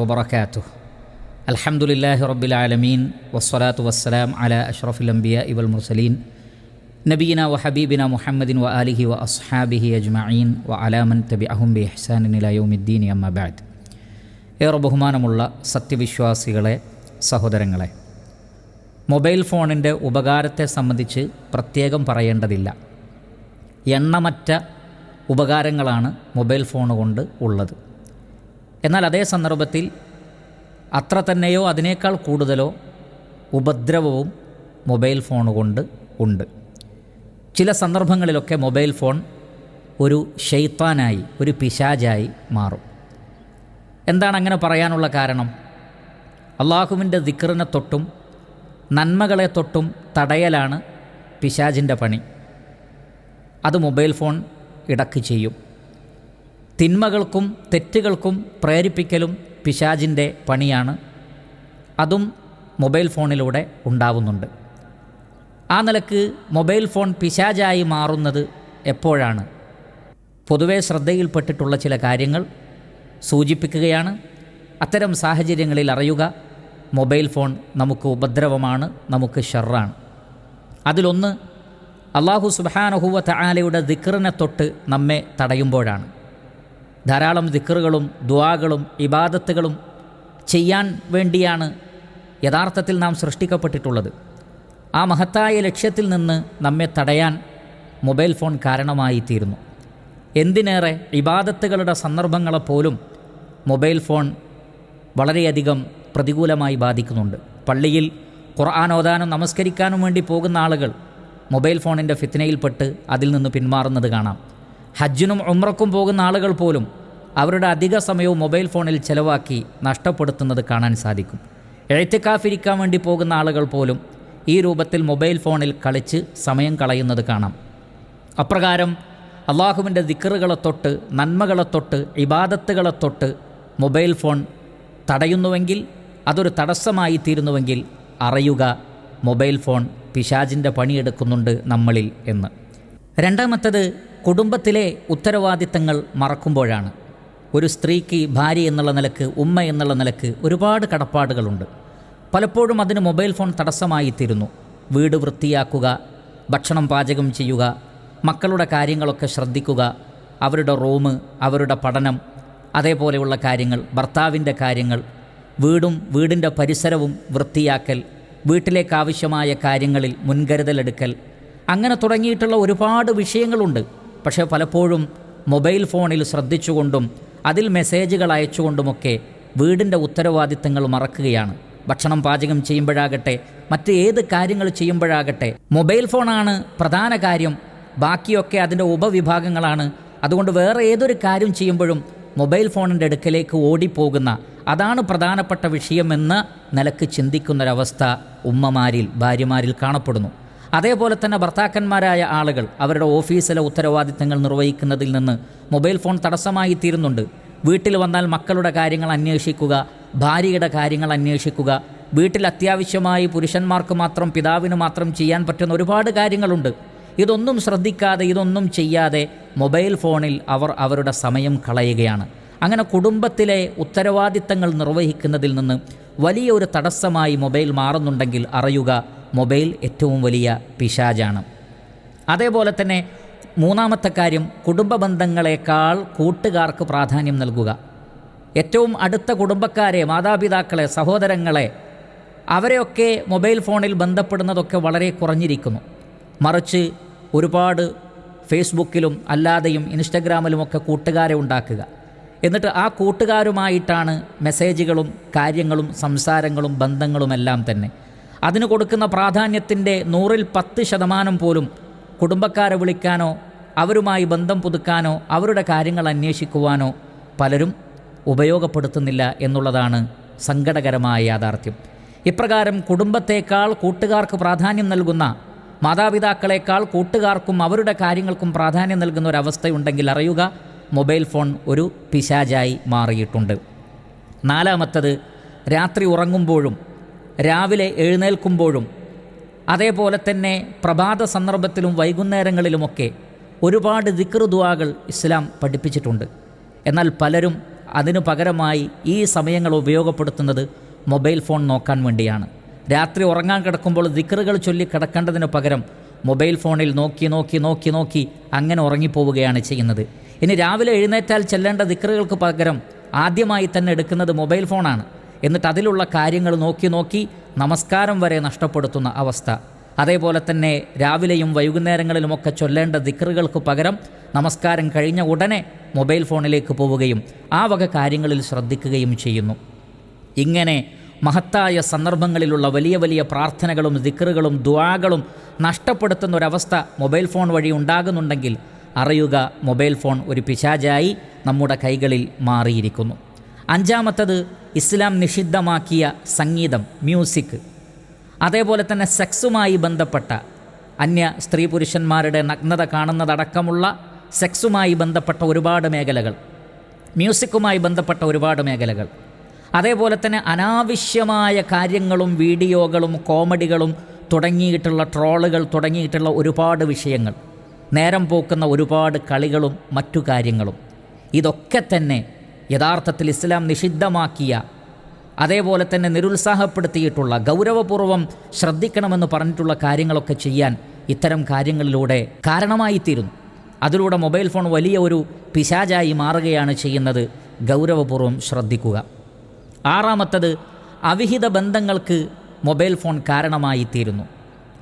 വബർക്കാത്തു അൽഹംദുലില്ലാഹി റബ്ബിൽ ആലമീൻ. വസ്സലാത്തു വസ്സലാം അല അഷ്റഫുൽ അംബിയ ഇവൽ മുർസലീൻ. നബീന വ ഹബീബിന മുഹമ്മദിൻ വ ആലിഹി വ അസ്ഹാബിഹി അജ്മഈൻ. വ അലാമൻ തബി അഹും ബി ഇഹ്സാനിൻ ഇലാ യൗമിദ്ദീൻ അമ്മ ബഅദ്. ഏറെ ബഹുമാനമുള്ള സത്യവിശ്വാസികളെ സഹോദരങ്ങളെ മൊബൈൽ ഫോണിന്റെ ഉപകാരത്തെ സംബന്ധിച്ച് പ്രത്യേകം പറയേണ്ടതില്ല. എണ്ണമറ്റ ഉപകാരങ്ങളാണ് മൊബൈൽ ഫോൺ കൊണ്ട് ഉള്ളത്. എന്നാൽ അതേ സന്ദർഭത്തിൽ അത്ര തന്നെയോ അതിനേക്കാൾ കൂടുതലോ ഉപദ്രവവും മൊബൈൽ ഫോൺ കൊണ്ട് ഉണ്ട്. ചില സന്ദർഭങ്ങളിലൊക്കെ മൊബൈൽ ഫോൺ ഒരു ഷെയ്ത്താനായി ഒരു പിശാജായി മാറും. എന്താണ് അങ്ങനെ പറയാനുള്ള കാരണം? അള്ളാഹുവിന്റെ ദിക്റിനെ തൊട്ടും നന്മകളെ തൊട്ടും തടയലാണ് പിശാജിന്റെ പണി. അത് മൊബൈൽ ഫോൺ ഇടയ്ക്ക് ചെയ്യും. തിന്മകൾക്കും തെറ്റുകൾക്കും പ്രേരിപ്പിക്കലും പിശാജിന്റെ പണിയാണ്. അതും മൊബൈൽ ഫോണിലൂടെ ഉണ്ടാവുന്നുണ്ട്. ആ നിലയ്ക്ക് മൊബൈൽ ഫോൺ പിശാജായി മാറുന്നത് എപ്പോഴാണ്? പൊതുവെ ശ്രദ്ധയിൽപ്പെട്ടിട്ടുള്ള ചില കാര്യങ്ങൾ സൂചിപ്പിക്കുകയാണ്. അത്തരം സാഹചര്യങ്ങളിൽ അറിയുക മൊബൈൽ ഫോൺ നമുക്ക് ഉപദ്രവമാണ് നമുക്ക് ഷെറാണ് അതിലൊന്ന് അള്ളാഹു സുബാനഹുവ തആലയുടെ ദിക്റിനെ തൊട്ട് നമ്മെ തടയുമ്പോഴാണ്. ധാരാളം ദിക്കറുകളും ദ്വാകളും ഇബാദത്തുകളും ചെയ്യാൻ വേണ്ടിയാണ് യഥാർത്ഥത്തിൽ നാം സൃഷ്ടിക്കപ്പെട്ടിട്ടുള്ളത്. ആ മഹത്തായ ലക്ഷ്യത്തിൽ നിന്ന് നമ്മെ തടയാൻ മൊബൈൽ ഫോൺ കാരണമായി തീരുന്നു എന്തിനേറെ ഇബാദത്തുകളുടെ സന്ദർഭങ്ങളെപ്പോലും മൊബൈൽ ഫോൺ വളരെയധികം പ്രതികൂലമായി ബാധിക്കുന്നുണ്ട്. പള്ളിയിൽ ഖുർആൻ ഓതാനും നമസ്കരിക്കാനും വേണ്ടി പോകുന്ന ആളുകൾ മൊബൈൽ ഫോണിന്റെ ഫിത്നയിൽപ്പെട്ട് അതിൽ നിന്ന് പിന്മാറുന്നത് കാണാം. ഹജ്ജിനും ഉമ്രക്കും പോകുന്ന ആളുകൾ പോലും അവരുടെ അധിക സമയവും മൊബൈൽ ഫോണിൽ ചെലവാക്കി നഷ്ടപ്പെടുത്തുന്നത് കാണാൻ സാധിക്കും. എഴുത്തക്കാഫിരിക്കാൻ വേണ്ടി പോകുന്ന ആളുകൾ പോലും ഈ രൂപത്തിൽ മൊബൈൽ ഫോണിൽ കളിച്ച് സമയം കളയുന്നത് കാണാം. അപ്രകാരം അള്ളാഹുവിന്റെ ദിക്കറുകളെ തൊട്ട് നന്മകളെ തൊട്ട് ഇബാദത്തുകളെ തൊട്ട് മൊബൈൽ ഫോൺ തടയുന്നുവെങ്കിൽ അതൊരു തടസ്സമായി തീരുന്നുവെങ്കിൽ അറിയുക മൊബൈൽ ഫോൺ പിശാജിന്റെ പണിയെടുക്കുന്നുണ്ട് നമ്മളിൽ എന്ന്. രണ്ടാമത്തത് കുടുംബത്തിലെ ഉത്തരവാദിത്തങ്ങൾ മറക്കുമ്പോഴാണ്. ഒരു സ്ത്രീക്ക് ഭാര്യ എന്നുള്ള നിലയ്ക്ക് ഉമ്മ എന്നുള്ള നിലയ്ക്ക് ഒരുപാട് കടപ്പാടുകളുണ്ട്. പലപ്പോഴും അതിന് മൊബൈൽ ഫോൺ തടസ്സമായി തീരുന്നു വീട് വൃത്തിയാക്കുക ഭക്ഷണം പാചകം ചെയ്യുക മക്കളുടെ കാര്യങ്ങളൊക്കെ ശ്രദ്ധിക്കുക അവരുടെ റൂം അവരുടെ പഠനം അതേപോലെയുള്ള കാര്യങ്ങൾ ഭർത്താവിന്റെ കാര്യങ്ങൾ വീടും വീടിന്റെ പരിസരവും വൃത്തിയാക്കൽ വീട്ടിലേക്ക് ആവശ്യമായ കാര്യങ്ങളിൽ മുൻകരുതലെടുക്കൽ അങ്ങനെ തുടങ്ങിയിട്ടുള്ള ഒരുപാട് വിഷയങ്ങളുണ്ട്. പക്ഷേ പലപ്പോഴും മൊബൈൽ ഫോണിൽ ശ്രദ്ധിച്ചുകൊണ്ടും അതിൽ മെസ്സേജുകൾ അയച്ചുകൊണ്ടുമൊക്കെ വീടിന്റെ ഉത്തരവാദിത്തങ്ങൾ മറക്കുകയാണ്. ഭക്ഷണം പാചകം ചെയ്യുമ്പോഴാകട്ടെ മറ്റ് ഏത് കാര്യങ്ങൾ ചെയ്യുമ്പോഴാകട്ടെ മൊബൈൽ ഫോണാണ് പ്രധാന കാര്യം. ബാക്കിയൊക്കെ അതിന്റെ ഉപവിഭാഗങ്ങളാണ്. അതുകൊണ്ട് വേറെ ഏതൊരു കാര്യം ചെയ്യുമ്പോഴും മൊബൈൽ ഫോണിന്റെ അടുക്കലേക്ക് ഓടിപ്പോകുന്ന അതാണ് പ്രധാനപ്പെട്ട വിഷയമെന്ന് നിലയ്ക്ക് ചിന്തിക്കുന്നൊരവസ്ഥ ഉമ്മമാരിൽ ഭാര്യമാരിൽ കാണപ്പെടുന്നു. അതേപോലെ തന്നെ ഭർത്താക്കന്മാരായ ആളുകൾ അവരുടെ ഓഫീസിലെ ഉത്തരവാദിത്തങ്ങൾ നിർവഹിക്കുന്നതിൽ നിന്ന് മൊബൈൽ ഫോൺ തടസ്സമായി തീരുന്നുണ്ട്. വീട്ടിൽ വന്നാൽ മക്കളുടെ കാര്യങ്ങൾ അന്വേഷിക്കുക ഭാര്യയുടെ കാര്യങ്ങൾ അന്വേഷിക്കുക വീട്ടിൽ അത്യാവശ്യമായി പുരുഷന്മാർക്ക് മാത്രം പിതാവിന് മാത്രം ചെയ്യാൻ പറ്റുന്ന ഒരുപാട് കാര്യങ്ങളുണ്ട്. ഇതൊന്നും ശ്രദ്ധിക്കാതെ ഇതൊന്നും ചെയ്യാതെ മൊബൈൽ ഫോണിൽ അവർ അവരുടെ സമയം കളയുകയാണ്. അങ്ങനെ കുടുംബത്തിലെ ഉത്തരവാദിത്തങ്ങൾ നിർവഹിക്കുന്നതിൽ നിന്ന് വലിയൊരു തടസ്സമായി മൊബൈൽ മാറുന്നുണ്ടെങ്കിൽ അറിയുക മൊബൈൽ ഏറ്റവും വലിയ പിശാജാണ് അതേപോലെ തന്നെ മൂന്നാമത്തെ കാര്യം കുടുംബ ബന്ധങ്ങളെക്കാൾ കൂട്ടുകാർക്ക് പ്രാധാന്യം നൽകുക. ഏറ്റവും അടുത്ത കുടുംബക്കാരെ മാതാപിതാക്കളെ സഹോദരങ്ങളെ അവരെയൊക്കെ മൊബൈൽ ഫോണിൽ ബന്ധപ്പെടുന്നതൊക്കെ വളരെ കുറഞ്ഞിരിക്കുന്നു. മറിച്ച് ഒരുപാട് ഫേസ്ബുക്കിലും അല്ലാതെയും ഇൻസ്റ്റഗ്രാമിലുമൊക്കെ കൂട്ടുകാരെ ഉണ്ടാക്കുക. എന്നിട്ട് ആ കൂട്ടുകാരുമായിട്ടാണ് മെസ്സേജുകളും കാര്യങ്ങളും സംസാരങ്ങളും ബന്ധങ്ങളുമെല്ലാം തന്നെ. അതിന് കൊടുക്കുന്ന പ്രാധാന്യത്തിന്റെ നൂറിൽ പത്ത് ശതമാനം പോലും കുടുംബക്കാരെ വിളിക്കാനോ അവരുമായി ബന്ധം പുതുക്കാനോ അവരുടെ കാര്യങ്ങൾ അന്വേഷിക്കുവാനോ പലരും ഉപയോഗപ്പെടുത്തുന്നില്ല എന്നുള്ളതാണ് സങ്കടകരമായ യാഥാർത്ഥ്യം. ഇപ്രകാരം കുടുംബത്തേക്കാൾ കൂട്ടുകാർക്ക് പ്രാധാന്യം നൽകുന്ന മാതാപിതാക്കളെക്കാൾ കൂട്ടുകാർക്കും അവരുടെ കാര്യങ്ങൾക്കും പ്രാധാന്യം നൽകുന്ന ഒരവസ്ഥയുണ്ടെങ്കിൽ അറിയുക മൊബൈൽ ഫോൺ ഒരു പിശാചായി മാറിയിട്ടുണ്ട്. നാലാമത്തത് രാത്രി ഉറങ്ങുമ്പോഴും രാവിലെ എഴുന്നേൽക്കുമ്പോഴും അതേപോലെ തന്നെ പ്രഭാത സന്ദർഭത്തിലും വൈകുന്നേരങ്ങളിലുമൊക്കെ ഒരുപാട് ദിക്ർ ദുആകൾ ഇസ്ലാം പഠിപ്പിച്ചിട്ടുണ്ട്. എന്നാൽ പലരും അതിനു പകരമായി ഈ സമയങ്ങൾ ഉപയോഗപ്പെടുത്തുന്നത് മൊബൈൽ ഫോൺ നോക്കാൻ വേണ്ടിയാണ്. രാത്രി ഉറങ്ങാൻ കിടക്കുമ്പോൾ ദിക്റുകൾ ചൊല്ലി കിടക്കേണ്ടതിന് പകരം മൊബൈൽ ഫോണിൽ നോക്കി നോക്കി നോക്കി നോക്കി അങ്ങനെ ഉറങ്ങിപ്പോവുകയാണ് ചെയ്യുന്നത്. ഇനി രാവിലെ എഴുന്നേറ്റാൽ ചെല്ലേണ്ട ദിക്റുകൾക്ക് പകരം ആദ്യമായി തന്നെ എടുക്കുന്നത് മൊബൈൽ ഫോണാണ്. എന്നിട്ട് അതിലുള്ള കാര്യങ്ങൾ നോക്കി നോക്കി നമസ്കാരം വരെ നഷ്ടപ്പെടുത്തുന്ന അവസ്ഥ. അതേപോലെ തന്നെ രാവിലെയും വൈകുന്നേരങ്ങളിലുമൊക്കെ ചൊല്ലേണ്ട ദിക്കറുകൾക്ക് പകരം നമസ്കാരം കഴിഞ്ഞ ഉടനെ മൊബൈൽ ഫോണിലേക്ക് പോവുകയും ആ വക കാര്യങ്ങളിൽ ശ്രദ്ധിക്കുകയും ചെയ്യുന്നു. ഇങ്ങനെ മഹത്തായ സന്ദർഭങ്ങളിലുള്ള വലിയ വലിയ പ്രാർത്ഥനകളും ദിക്കറുകളും ദ്വാകളും നഷ്ടപ്പെടുത്തുന്ന ഒരവസ്ഥ മൊബൈൽ ഫോൺ വഴി ഉണ്ടാകുന്നുണ്ടെങ്കിൽ അറിയുക മൊബൈൽ ഫോൺ ഒരു പിശാചായി നമ്മുടെ കൈകളിൽ മാറിയിരിക്കുന്നു. അഞ്ചാമത്തത് ഇസ്ലാം നിഷിദ്ധമാക്കിയ സംഗീതം മ്യൂസിക്. അതേപോലെ തന്നെ സെക്സുമായി ബന്ധപ്പെട്ട അന്യ സ്ത്രീ പുരുഷന്മാരുടെ നഗ്നത കാണുന്നതടക്കമുള്ള സെക്സുമായി ബന്ധപ്പെട്ട ഒരുപാട് മേഖലകൾ മ്യൂസിക്കുമായി ബന്ധപ്പെട്ട ഒരുപാട് മേഖലകൾ. അതേപോലെ തന്നെ അനാവശ്യമായ കാര്യങ്ങളും വീഡിയോകളും കോമഡികളും തുടങ്ങിയിട്ടുള്ള ട്രോളുകൾ തുടങ്ങിയിട്ടുള്ള ഒരുപാട് വിഷയങ്ങൾ നേരം പോക്കുന്ന ഒരുപാട് കളികളും മറ്റു കാര്യങ്ങളും. ഇതൊക്കെ തന്നെ യഥാർത്ഥത്തിൽ ഇസ്ലാം നിഷിദ്ധമാക്കിയ അതേപോലെ തന്നെ നിരുത്സാഹപ്പെടുത്തിയിട്ടുള്ള ഗൗരവപൂർവം ശ്രദ്ധിക്കണമെന്ന് പറഞ്ഞിട്ടുള്ള കാര്യങ്ങളൊക്കെ ചെയ്യാൻ ഇത്തരം കാര്യങ്ങളിലൂടെ കാരണമായിത്തീരുന്നു. അതിലൂടെ മൊബൈൽ ഫോൺ വലിയ ഒരു പിശാചായി മാറുകയാണ് ചെയ്യുന്നത്. ഗൗരവപൂർവം ശ്രദ്ധിക്കുക. ആറാമത്തത് അവിഹിത ബന്ധങ്ങൾക്ക് മൊബൈൽ ഫോൺ കാരണമായിത്തീരുന്നു.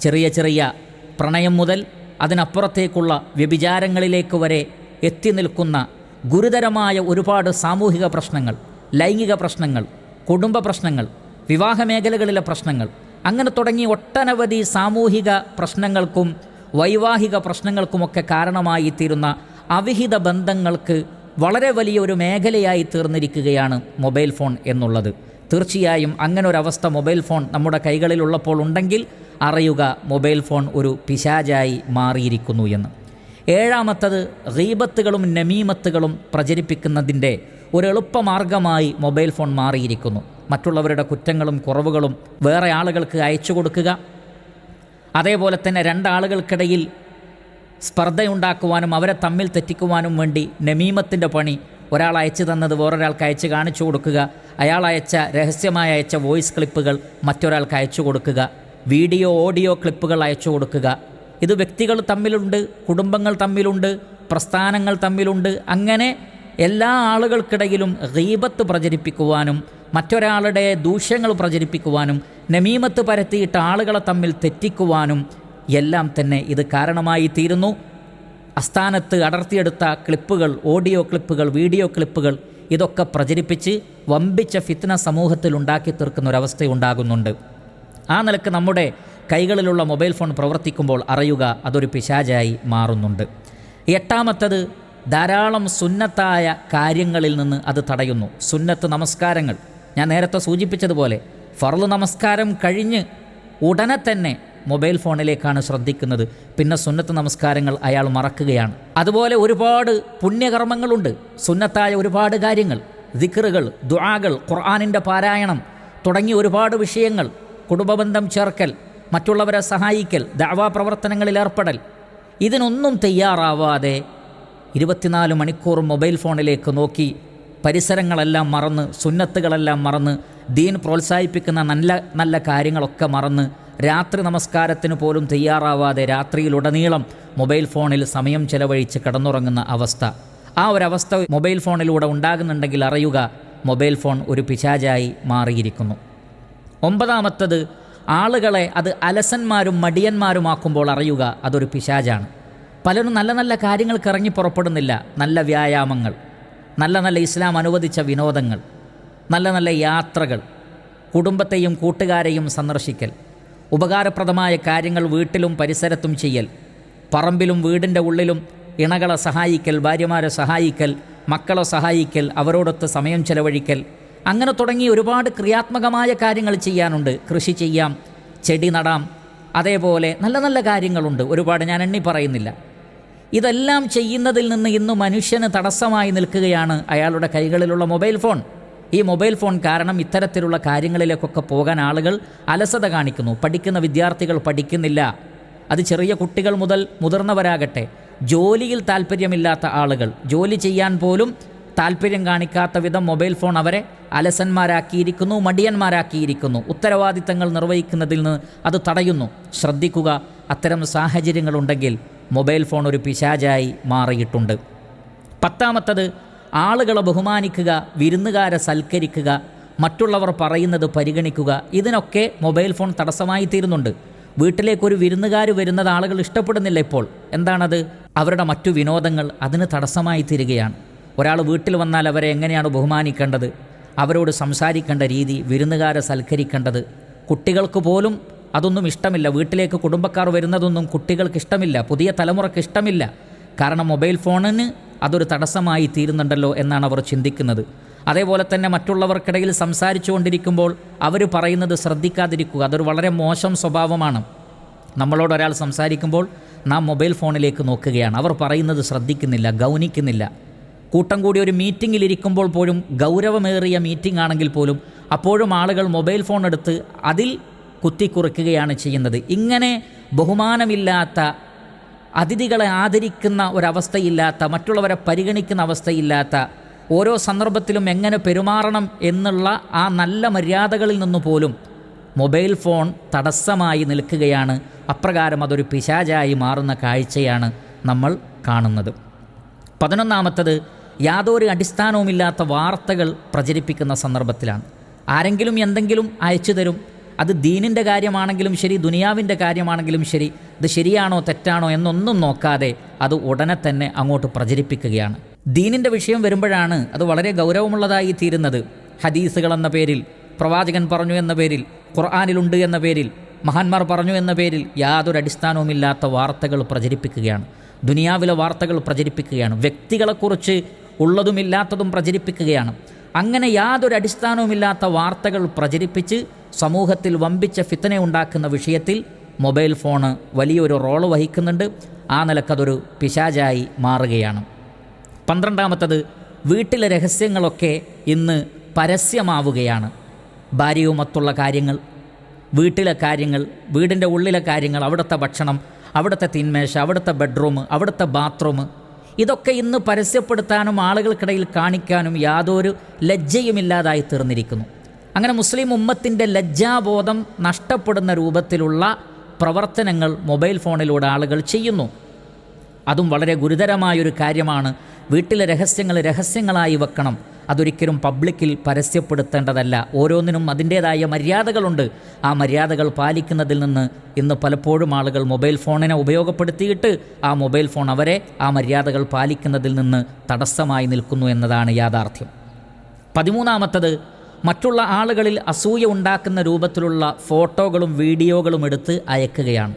ചെറിയ ചെറിയ പ്രണയം മുതൽ അതിനപ്പുറത്തേക്കുള്ള വ്യഭിചാരങ്ങളിലേക്ക് വരെ എത്തി നിൽക്കുന്ന ഗുരുതരമായ ഒരുപാട് സാമൂഹിക പ്രശ്നങ്ങൾ ലൈംഗിക പ്രശ്നങ്ങൾ കുടുംബ പ്രശ്നങ്ങൾ വിവാഹ മേഖലകളിലെ പ്രശ്നങ്ങൾ അങ്ങനെ തുടങ്ങി ഒട്ടനവധി സാമൂഹിക പ്രശ്നങ്ങൾക്കും വൈവാഹിക പ്രശ്നങ്ങൾക്കുമൊക്കെ കാരണമായി തീരുന്ന അവിഹിത ബന്ധങ്ങൾക്ക് വളരെ വലിയ ഒരു മേഖലയായി തീർന്നിരിക്കുകയാണ് മൊബൈൽ ഫോൺ എന്നുള്ളത്. തീർച്ചയായും അങ്ങനെ ഒരവസ്ഥ മൊബൈൽ ഫോൺ നമ്മുടെ കൈകളിലുള്ളപ്പോൾ ഉണ്ടെങ്കിൽ അറിയുക മൊബൈൽ ഫോൺ ഒരു പിശാചായി മാറിയിരിക്കുന്നു എന്ന്. ഏഴാമത്തത് റീബത്തുകളും നമീമത്തുകളും പ്രചരിപ്പിക്കുന്നതിന്റെ ഒരു എളുപ്പമാർഗമായി മൊബൈൽ ഫോൺ മാറിയിരിക്കുന്നു. മറ്റുള്ളവരുടെ കുറ്റങ്ങളും കുറവുകളും വേറെ ആളുകൾക്ക് അയച്ചു കൊടുക്കുക. അതേപോലെ തന്നെ രണ്ടാളുകൾക്കിടയിൽ സ്പർദ്ധയുണ്ടാക്കുവാനും അവരെ തമ്മിൽ തെറ്റിക്കുവാനും വേണ്ടി നമീമത്തിന്റെ പണി ഒരാൾ അയച്ചു തന്നത് വേറൊരാൾക്ക് അയച്ച് കാണിച്ചു കൊടുക്കുക. അയാൾ അയച്ച രഹസ്യമായി അയച്ച വോയിസ് ക്ലിപ്പുകൾ മറ്റൊരാൾക്ക് അയച്ചു കൊടുക്കുക. വീഡിയോ ഓഡിയോ ക്ലിപ്പുകൾ അയച്ചു കൊടുക്കുക. ഇത് വ്യക്തികൾ തമ്മിലുണ്ട് കുടുംബങ്ങൾ തമ്മിലുണ്ട് പ്രസ്ഥാനങ്ങൾ തമ്മിലുണ്ട്. അങ്ങനെ എല്ലാ ആളുകൾക്കിടയിലും റീബത്ത് പ്രചരിപ്പിക്കുവാനും മറ്റൊരാളുടെ ദൂഷ്യങ്ങൾ പ്രചരിപ്പിക്കുവാനും നമീമത്ത് പരത്തിയിട്ട് ആളുകളെ തമ്മിൽ തെറ്റിക്കുവാനും എല്ലാം തന്നെ ഇത് കാരണമായി തീരുന്നു. അസ്ഥാനത്ത് അടർത്തിയെടുത്ത ക്ലിപ്പുകൾ ഓഡിയോ ക്ലിപ്പുകൾ വീഡിയോ ക്ലിപ്പുകൾ ഇതൊക്കെ പ്രചരിപ്പിച്ച് വമ്പിച്ച ഫിത്ന സമൂഹത്തിൽ ഉണ്ടാക്കി തീർക്കുന്ന ഒരവസ്ഥയുണ്ടാകുന്നുണ്ട് ആ നിലയ്ക്ക് നമ്മുടെ കൈകളിലുള്ള മൊബൈൽ ഫോൺ പ്രവർത്തിക്കുമ്പോൾ അറിയുക അതൊരു പിശാചായി മാറുന്നുണ്ട്. എട്ടാമത്തത് ധാരാളം സുന്നത്തായ കാര്യങ്ങളിൽ നിന്ന് അത് തടയുന്നു. സുന്നത്ത് നമസ്കാരങ്ങൾ. ഞാൻ നേരത്തെ സൂചിപ്പിച്ചതുപോലെ ഫർൾ നമസ്കാരം കഴിഞ്ഞ് ഉടനെ തന്നെ മൊബൈൽ ഫോണിലേക്കാണ് ശ്രദ്ധിക്കുന്നത്. പിന്നെ സുന്നത്ത് നമസ്കാരങ്ങൾ അയാൾ മറക്കുകയാണ്. അതുപോലെ ഒരുപാട് പുണ്യകർമ്മങ്ങളുണ്ട്. സുന്നത്തായ ഒരുപാട് കാര്യങ്ങൾ. ദിക്റുകൾ ദുആകൾ ഖുർആാനിന്റെ പാരായണം തുടങ്ങിയ ഒരുപാട് വിഷയങ്ങൾ. കുടുംബബന്ധം ചേർക്കൽ മറ്റുള്ളവരെ സഹായിക്കൽ ദാവാ പ്രവർത്തനങ്ങളിൽ ഏർപ്പെടൽ. ഇതിനൊന്നും തയ്യാറാവാതെ ഇരുപത്തിനാല് മണിക്കൂർ മൊബൈൽ ഫോണിലേക്ക് നോക്കി പരിസരങ്ങളെല്ലാം മറന്ന് സുന്നത്തുകളെല്ലാം മറന്ന് ദീൻ പ്രോത്സാഹിപ്പിക്കുന്ന നല്ല നല്ല കാര്യങ്ങളൊക്കെ മറന്ന് രാത്രി നമസ്കാരത്തിന് പോലും തയ്യാറാവാതെ രാത്രിയിലുടനീളം മൊബൈൽ ഫോണിൽ സമയം ചെലവഴിച്ച് കിടന്നുറങ്ങുന്ന അവസ്ഥ. ആ ഒരവസ്ഥ മൊബൈൽ ഫോണിലൂടെ ഉണ്ടാകുന്നുണ്ടെങ്കിൽ അറിയുക മൊബൈൽ ഫോൺ ഒരു പിശാചായി മാറിയിരിക്കുന്നു. ഒമ്പതാമത്തത് ആളുകളെ അത് അലസന്മാരും മടിയന്മാരുമാക്കുമ്പോൾ അറിയുക അതൊരു പിശാചാണ്. പലരും നല്ല നല്ല കാര്യങ്ങൾക്ക് ഇറങ്ങി പുറപ്പെടുന്നില്ല. നല്ല വ്യായാമങ്ങൾ. നല്ല നല്ല ഇസ്ലാം അനുവദിച്ച വിനോദങ്ങൾ. നല്ല നല്ല യാത്രകൾ. കുടുംബത്തെയും കൂട്ടുകാരെയും സന്ദർശിക്കൽ. ഉപകാരപ്രദമായ കാര്യങ്ങൾ വീട്ടിലും പരിസരത്തും ചെയ്യൽ. പറമ്പിലും വീടിന്റെ ഉള്ളിലും ഇണകളെ സഹായിക്കൽ ഭാര്യമാരെ സഹായിക്കൽ മക്കളെ സഹായിക്കൽ അവരോടൊത്ത് സമയം ചെലവഴിക്കൽ. അങ്ങനെ തുടങ്ങി ഒരുപാട് ക്രിയാത്മകമായ കാര്യങ്ങൾ ചെയ്യാനുണ്ട്. കൃഷി ചെയ്യാം ചെടി നടാം അതേപോലെ നല്ല നല്ല കാര്യങ്ങളുണ്ട്. ഒരുപാട് ഞാൻ എണ്ണി പറയുന്നില്ല. ഇതെല്ലാം ചെയ്യുന്നതിൽ നിന്ന് ഇന്ന് മനുഷ്യന് തടസ്സമായി നിൽക്കുകയാണ് അയാളുടെ കൈകളിലുള്ള മൊബൈൽ ഫോൺ. ഈ മൊബൈൽ ഫോൺ കാരണം ഇത്തരത്തിലുള്ള കാര്യങ്ങളിലേക്കൊക്കെ പോകാൻ ആളുകൾ അലസത കാണിക്കുന്നു. പഠിക്കുന്ന വിദ്യാർത്ഥികൾ പഠിക്കുന്നില്ല. അത് ചെറിയ കുട്ടികൾ മുതൽ മുതിർന്നവരാകട്ടെ. ജോലിയിൽ താല്പര്യമില്ലാത്ത ആളുകൾ. ജോലി ചെയ്യാൻ പോലും താല്പര്യം കാണിക്കാത്ത വിധം മൊബൈൽ ഫോൺ അവരെ അലസന്മാരാക്കിയിരിക്കുന്നു മടിയന്മാരാക്കിയിരിക്കുന്നു. ഉത്തരവാദിത്തങ്ങൾ നിർവഹിക്കുന്നതിൽ നിന്ന് അത് തടയുന്നു. ശ്രദ്ധിക്കുക അത്തരം സാഹചര്യങ്ങളുണ്ടെങ്കിൽ മൊബൈൽ ഫോൺ ഒരു പിശാചായി മാറിയിട്ടുണ്ട്. പത്താമത്തത് ആളുകളെ ബഹുമാനിക്കുക വിരുന്നുകാരെ സൽക്കരിക്കുക മറ്റുള്ളവർ പറയുന്നത് പരിഗണിക്കുക. ഇതിനൊക്കെ മൊബൈൽ ഫോൺ തടസ്സമായി തീരുന്നുണ്ട്. വീട്ടിലേക്കൊരു വിരുന്നുകാർ വരുന്നത് ആളുകൾ ഇഷ്ടപ്പെടുന്നില്ല ഇപ്പോൾ. എന്താണത്? അവരുടെ മറ്റു വിനോദങ്ങൾ അതിന് തടസ്സമായി തീരുകയാണ്. ഒരാൾ വീട്ടിൽ വന്നാൽ അവരെ എങ്ങനെയാണ് ബഹുമാനിക്കേണ്ടത്? അവരോട് സംസാരിക്കേണ്ട രീതി വിരുന്നുകാരെ സൽക്കരിക്കേണ്ടത്. കുട്ടികൾക്ക് പോലും അതൊന്നും ഇഷ്ടമില്ല. വീട്ടിലേക്ക് കുടുംബക്കാർ വരുന്നതൊന്നും കുട്ടികൾക്ക് ഇഷ്ടമില്ല. പുതിയ തലമുറയ്ക്ക് ഇഷ്ടമില്ല. കാരണം മൊബൈൽ ഫോണിന് അതൊരു തടസ്സമായി തീരുന്നുണ്ടല്ലോ എന്നാണ് അവർ ചിന്തിക്കുന്നത്. അതേപോലെ തന്നെ മറ്റുള്ളവർക്കിടയിൽ സംസാരിച്ചു കൊണ്ടിരിക്കുമ്പോൾ അവർ പറയുന്നത് ശ്രദ്ധിക്കാതിരിക്കുക അതൊരു വളരെ മോശം സ്വഭാവമാണ്. നമ്മളോട് ഒരാൾ സംസാരിക്കുമ്പോൾ നാം മൊബൈൽ ഫോണിലേക്ക് നോക്കുകയാണ്. അവർ പറയുന്നത് ശ്രദ്ധിക്കുന്നില്ല ഗൗനിക്കുന്നില്ല. കൂട്ടം കൂടി ഒരു മീറ്റിങ്ങിൽ ഇരിക്കുമ്പോൾ പോലും ഗൗരവമേറിയ മീറ്റിംഗ് ആണെങ്കിൽ പോലും അപ്പോഴും ആളുകൾ മൊബൈൽ ഫോൺ എടുത്ത് അതിൽ കുത്തിക്കുറിക്കുകയാണ് ചെയ്യുന്നത്. ഇങ്ങനെ ബഹുമാനമില്ലാത്ത അതിഥികളെ ആദരിക്കുന്ന ഒരവസ്ഥയില്ലാത്ത മറ്റുള്ളവരെ പരിഗണിക്കുന്ന അവസ്ഥയില്ലാത്ത ഓരോ സന്ദർഭത്തിലും എങ്ങനെ പെരുമാറണം എന്നുള്ള ആ നല്ല മര്യാദകളിൽ നിന്നു പോലും മൊബൈൽ ഫോൺ തടസ്സമായി നിൽക്കുകയാണ്. അപ്രകാരം അതൊരു പിശാചായി മാറുന്ന കാഴ്ചയാണ് നമ്മൾ കാണുന്നത്. പതിനൊന്നാമത്തത് യാതൊരു അടിസ്ഥാനവുമില്ലാത്ത വാർത്തകൾ പ്രചരിപ്പിക്കുന്ന സന്ദർഭത്തിലാണ്. ആരെങ്കിലും എന്തെങ്കിലും അയച്ചു തരും അത് ദീനിന്റെ കാര്യമാണെങ്കിലും ശരി ദുനിയാവിന്റെ കാര്യമാണെങ്കിലും ശരി ഇത് ശരിയാണോ തെറ്റാണോ എന്നൊന്നും നോക്കാതെ അത് ഉടനെ തന്നെ അങ്ങോട്ട് പ്രചരിപ്പിക്കുകയാണ്. ദീനിന്റെ വിഷയം വരുമ്പോഴാണ് അത് വളരെ ഗൗരവമുള്ളതായി തീരുന്നത്. ഹദീസുകൾ എന്ന പേരിൽ പ്രവാചകൻ പറഞ്ഞു എന്ന പേരിൽ ഖുർആാനിലുണ്ട് എന്ന പേരിൽ മഹാന്മാർ പറഞ്ഞു എന്ന പേരിൽ യാതൊരു അടിസ്ഥാനവുമില്ലാത്ത വാർത്തകൾ പ്രചരിപ്പിക്കുകയാണ്. ദുനിയാവിലെ വാർത്തകൾ പ്രചരിപ്പിക്കുകയാണ്. വ്യക്തികളെക്കുറിച്ച് ഉള്ളതുമില്ലാത്തതും പ്രചരിപ്പിക്കുകയാണ്. അങ്ങനെ യാതൊരു അടിസ്ഥാനവുമില്ലാത്ത വാർത്തകൾ പ്രചരിപ്പിച്ച് സമൂഹത്തിൽ വമ്പിച്ച ഫിത്തന ഉണ്ടാക്കുന്ന വിഷയത്തിൽ മൊബൈൽ ഫോണ് വലിയൊരു റോൾ വഹിക്കുന്നുണ്ട്. ആ നിലക്കതൊരു പിശാചായി മാറുകയാണ്. പന്ത്രണ്ടാമത്തത് വീട്ടിലെ രഹസ്യങ്ങളൊക്കെ ഇന്ന് പരസ്യമാവുകയാണ്. ഭാര്യയുമൊത്തുള്ള കാര്യങ്ങൾ വീട്ടിലെ കാര്യങ്ങൾ വീടിന്റെ ഉള്ളിലെ കാര്യങ്ങൾ അവിടുത്തെ ഭക്ഷണം അവിടുത്തെ തിന്മേശ അവിടുത്തെ ബെഡ്റൂം അവിടുത്തെ ബാത്റൂം ഇതൊക്കെ ഇന്ന് പരസ്യപ്പെടുത്താനും ആളുകൾക്കിടയിൽ കാണിക്കാനും യാതൊരു ലജ്ജയുമില്ലാതായി തീർന്നിരിക്കുന്നു. അങ്ങനെ മുസ്ലിം ഉമ്മത്തിന്റെ ലജ്ജാബോധം നഷ്ടപ്പെടുന്ന രൂപത്തിലുള്ള പ്രവർത്തനങ്ങൾ മൊബൈൽ ഫോണിലൂടെ ആളുകൾ ചെയ്യുന്നു. അതും വളരെ ഗുരുതരമായൊരു കാര്യമാണ്. വീട്ടിലെ രഹസ്യങ്ങൾ രഹസ്യങ്ങളായി വെക്കണം. അതൊരിക്കലും പബ്ലിക്കിൽ പരസ്യപ്പെടുത്തേണ്ടതല്ല. ഓരോന്നിനും അതിന്റേതായ മര്യാദകളുണ്ട്. ആ മര്യാദകൾ പാലിക്കുന്നതിൽ നിന്ന് ഇന്ന് പലപ്പോഴും ആളുകൾ മൊബൈൽ ഫോണിനെ ഉപയോഗപ്പെടുത്തിയിട്ട് ആ മൊബൈൽ ഫോൺ അവരെ ആ മര്യാദകൾ പാലിക്കുന്നതിൽ നിന്ന് തടസ്സമായി നിൽക്കുന്നു എന്നതാണ് യാഥാർത്ഥ്യം. പതിമൂന്നാമത്തത് മറ്റുള്ള ആളുകളിൽ അസൂയ ഉണ്ടാക്കുന്ന രൂപത്തിലുള്ള ഫോട്ടോകളും വീഡിയോകളും എടുത്ത് അയക്കുകയാണ്.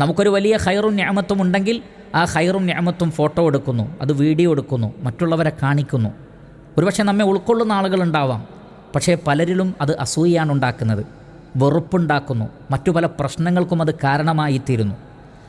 നമുക്കൊരു വലിയ ഹൈറും ഞാമത്തും ഉണ്ടെങ്കിൽ ആ ഹൈറും ഞാമത്തും ഫോട്ടോ എടുക്കുന്നു. അത് വീഡിയോ എടുക്കുന്നു. മറ്റുള്ളവരെ കാണിക്കുന്നു. ഒരുപക്ഷെ നമ്മെ ഉൾക്കൊള്ളുന്ന ആളുകളുണ്ടാവാം. പക്ഷേ പലരിലും അത് അസൂയയാണ് ഉണ്ടാക്കുന്നത്. വെറുപ്പുണ്ടാക്കുന്നു. മറ്റു പല പ്രശ്നങ്ങൾക്കും അത് കാരണമായിത്തീരുന്നു.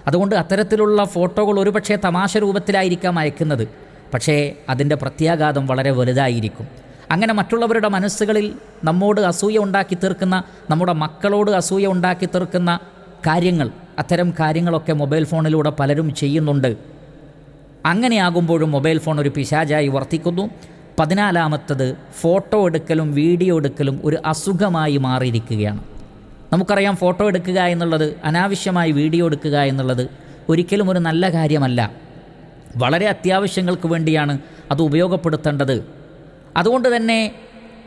അതുകൊണ്ട് അത്തരത്തിലുള്ള ഫോട്ടോകൾ ഒരുപക്ഷെ തമാശ രൂപത്തിലായിരിക്കാം അയക്കുന്നത്. പക്ഷേ അതിന്റെ പ്രത്യാഘാതം വളരെ വലുതായിരിക്കും. അങ്ങനെ മറ്റുള്ളവരുടെ മനസ്സുകളിൽ നമ്മോട് അസൂയ ഉണ്ടാക്കി തീർക്കുന്ന നമ്മുടെ മക്കളോട് അസൂയ ഉണ്ടാക്കി തീർക്കുന്ന കാര്യങ്ങൾ അത്തരം കാര്യങ്ങളൊക്കെ മൊബൈൽ ഫോണിലൂടെ പലരും ചെയ്യുന്നുണ്ട്. അങ്ങനെയാകുമ്പോഴും മൊബൈൽ ഫോൺ ഒരു പിശാചായി വർത്തിക്കുന്നു. പതിനാലാമത്തത് ഫോട്ടോ എടുക്കലും വീഡിയോ എടുക്കലും ഒരു അസുഖമായി മാറിയിരിക്കുകയാണ്. നമുക്കറിയാം ഫോട്ടോ എടുക്കുക എന്നുള്ളത് അനാവശ്യമായി വീഡിയോ എടുക്കുക എന്നുള്ളത് ഒരിക്കലും ഒരു നല്ല കാര്യമല്ല. വളരെ അത്യാവശ്യങ്ങൾക്ക് വേണ്ടിയാണ് അത് ഉപയോഗപ്പെടുത്തേണ്ടത്. അതുകൊണ്ട് തന്നെ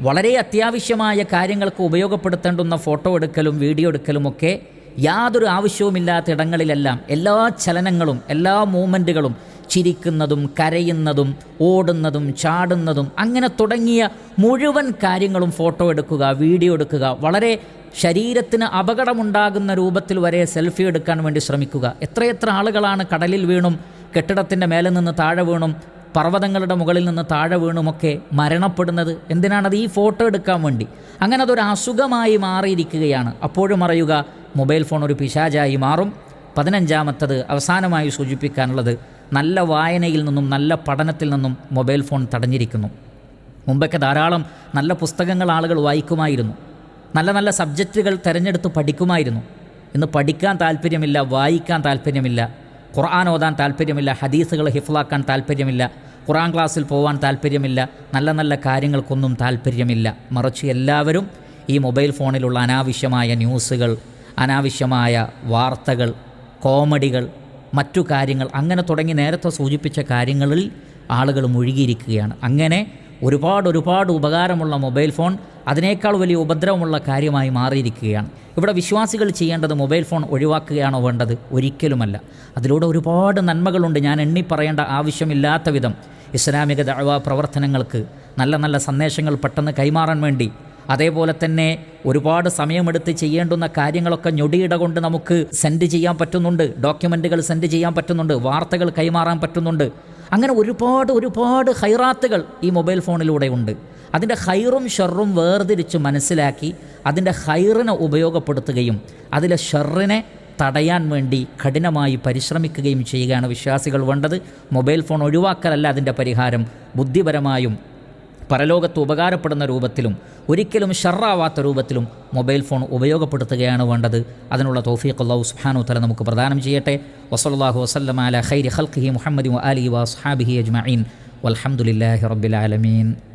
വളരെ അത്യാവശ്യമായ കാര്യങ്ങൾക്ക് ഉപയോഗപ്പെടുത്തേണ്ടുന്ന ഫോട്ടോ എടുക്കലും വീഡിയോ എടുക്കലും ഒക്കെ യാതൊരു ആവശ്യവുമില്ലാത്ത ഇടങ്ങളിലെല്ലാം എല്ലാ ചലനങ്ങളും എല്ലാ മൂമെന്റുകളും ചിരിക്കുന്നതും കരയുന്നതും ഓടുന്നതും ചാടുന്നതും അങ്ങനെ തുടങ്ങിയ മുഴുവൻ കാര്യങ്ങളും ഫോട്ടോ എടുക്കുക വീഡിയോ എടുക്കുക. വളരെ ശരീരത്തിന് അപകടമുണ്ടാകുന്ന രൂപത്തിൽ വരെ സെൽഫി എടുക്കാൻ വേണ്ടി ശ്രമിക്കുക. എത്രയെത്ര ആളുകളാണ് കടലിൽ വീണും കെട്ടിടത്തിന്റെ മേലെ നിന്ന് താഴെ വീണും പർവതങ്ങളുടെ മുകളിൽ നിന്ന് താഴെ വീണുമൊക്കെ മരണപ്പെടുന്നത്? എന്തിനാണത് ഈ ഫോട്ടോ എടുക്കാൻ വേണ്ടി? അങ്ങനെ അതൊരു അസുഖമായി മാറിയിരിക്കുകയാണ്. അപ്പോഴും അറിയുക മൊബൈൽ ഫോൺ ഒരു പിശാചായി മാറും. പതിനഞ്ചാമത്തത് അവസാനമായി സൂചിപ്പിക്കാനുള്ളത് നല്ല വായനയിൽ നിന്നും നല്ല പഠനത്തിൽ നിന്നും മൊബൈൽ ഫോൺ തടഞ്ഞിരിക്കുന്നു. മുമ്പൊക്കെ ധാരാളം നല്ല പുസ്തകങ്ങൾ ആളുകൾ വായിക്കുമായിരുന്നു. നല്ല നല്ല സബ്ജക്റ്റുകൾ തിരഞ്ഞെടുത്ത് പഠിക്കുമായിരുന്നു. ഇന്ന് പഠിക്കാൻ താല്പര്യമില്ല വായിക്കാൻ താല്പര്യമില്ല ഖുർആൻ ഓതാൻ താല്പര്യമില്ല ഹദീസുകൾ ഹിഫ്ലാക്കാൻ താല്പര്യമില്ല ഖുറാൻ ക്ലാസ്സിൽ പോകാൻ താല്പര്യമില്ല നല്ല നല്ല കാര്യങ്ങൾക്കൊന്നും താല്പര്യമില്ല. മറിച്ച് എല്ലാവരും ഈ മൊബൈൽ ഫോണിലുള്ള അനാവശ്യമായ ന്യൂസുകൾ അനാവശ്യമായ വാർത്തകൾ കോമഡികൾ മറ്റു കാര്യങ്ങൾ അങ്ങനെ തുടങ്ങി നേരത്തെ സൂചിപ്പിച്ച കാര്യങ്ങളിൽ ആളുകൾ മുഴുകിയിരിക്കുകയാണ്. അങ്ങനെ ഒരുപാട് ഒരുപാട് ഉപകാരമുള്ള മൊബൈൽ ഫോൺ അതിനേക്കാൾ വലിയ ഉപദ്രവമുള്ള കാര്യമായി മാറിയിരിക്കുകയാണ്. ഇവിടെ വിശ്വാസികൾ ചെയ്യേണ്ടത് മൊബൈൽ ഫോൺ ഒഴിവാക്കുകയാണോ വേണ്ടത്? ഒരിക്കലുമല്ല. അതിലൂടെ ഒരുപാട് നന്മകളുണ്ട്. ഞാൻ എണ്ണി പറയേണ്ട ആവശ്യമില്ലാത്ത വിധം. ഇസ്ലാമിക ദഴവ പ്രവർത്തനങ്ങൾക്ക് നല്ല നല്ല സന്ദേശങ്ങൾ പെട്ടെന്ന് കൈമാറാൻ വേണ്ടി അതേപോലെ തന്നെ ഒരുപാട് സമയമെടുത്ത് ചെയ്യേണ്ടുന്ന കാര്യങ്ങളൊക്കെ ഞൊടിയിട കൊണ്ട് നമുക്ക് സെൻഡ് ചെയ്യാൻ പറ്റുന്നുണ്ട്. ഡോക്യുമെന്റുകൾ സെൻഡ് ചെയ്യാൻ പറ്റുന്നുണ്ട്. വാർത്തകൾ കൈമാറാൻ പറ്റുന്നുണ്ട്. അങ്ങനെ ഒരുപാട് ഒരുപാട് ഹൈറാത്തുകൾ ഈ മൊബൈൽ ഫോണിലൂടെ ഉണ്ട്. അതിന്റെ ഹൈറും ഷെറും വേർതിരിച്ച് മനസ്സിലാക്കി അതിന്റെ ഹൈറിനെ ഉപയോഗപ്പെടുത്തുകയും അതിലെ ഷെറിനെ തടയാൻ വേണ്ടി കഠിനമായി പരിശ്രമിക്കുകയും ചെയ്യുകയാണ് വിശ്വാസികൾ വേണ്ടത്. മൊബൈൽ ഫോൺ ഒഴിവാക്കലല്ല അതിന്റെ പരിഹാരം. ബുദ്ധിപരമായും പരലോകത്ത് ഉപകാരപ്പെടുന്ന രൂപത്തിലും ഒരിക്കലും ഷർറാവാത്ത രൂപത്തിലും മൊബൈൽ ഫോൺ ഉപയോഗപ്പെടുത്തുകയാണ് വേണ്ടത്. അതിനുള്ള തോഫീഖ് അള്ളാഹു സുഹാനു തല നമുക്ക് പ്രദാനം ചെയ്യട്ടെ. വസല്ലാഹു വസ്ലം അല ഹൈരി ഹൽഖി മുഹമ്മദ് അലി വസ്ഹാബിഹി അജ്മീൻ വലഹമുല്ലാഹി റബ്ബിൽ ആലമീൻ.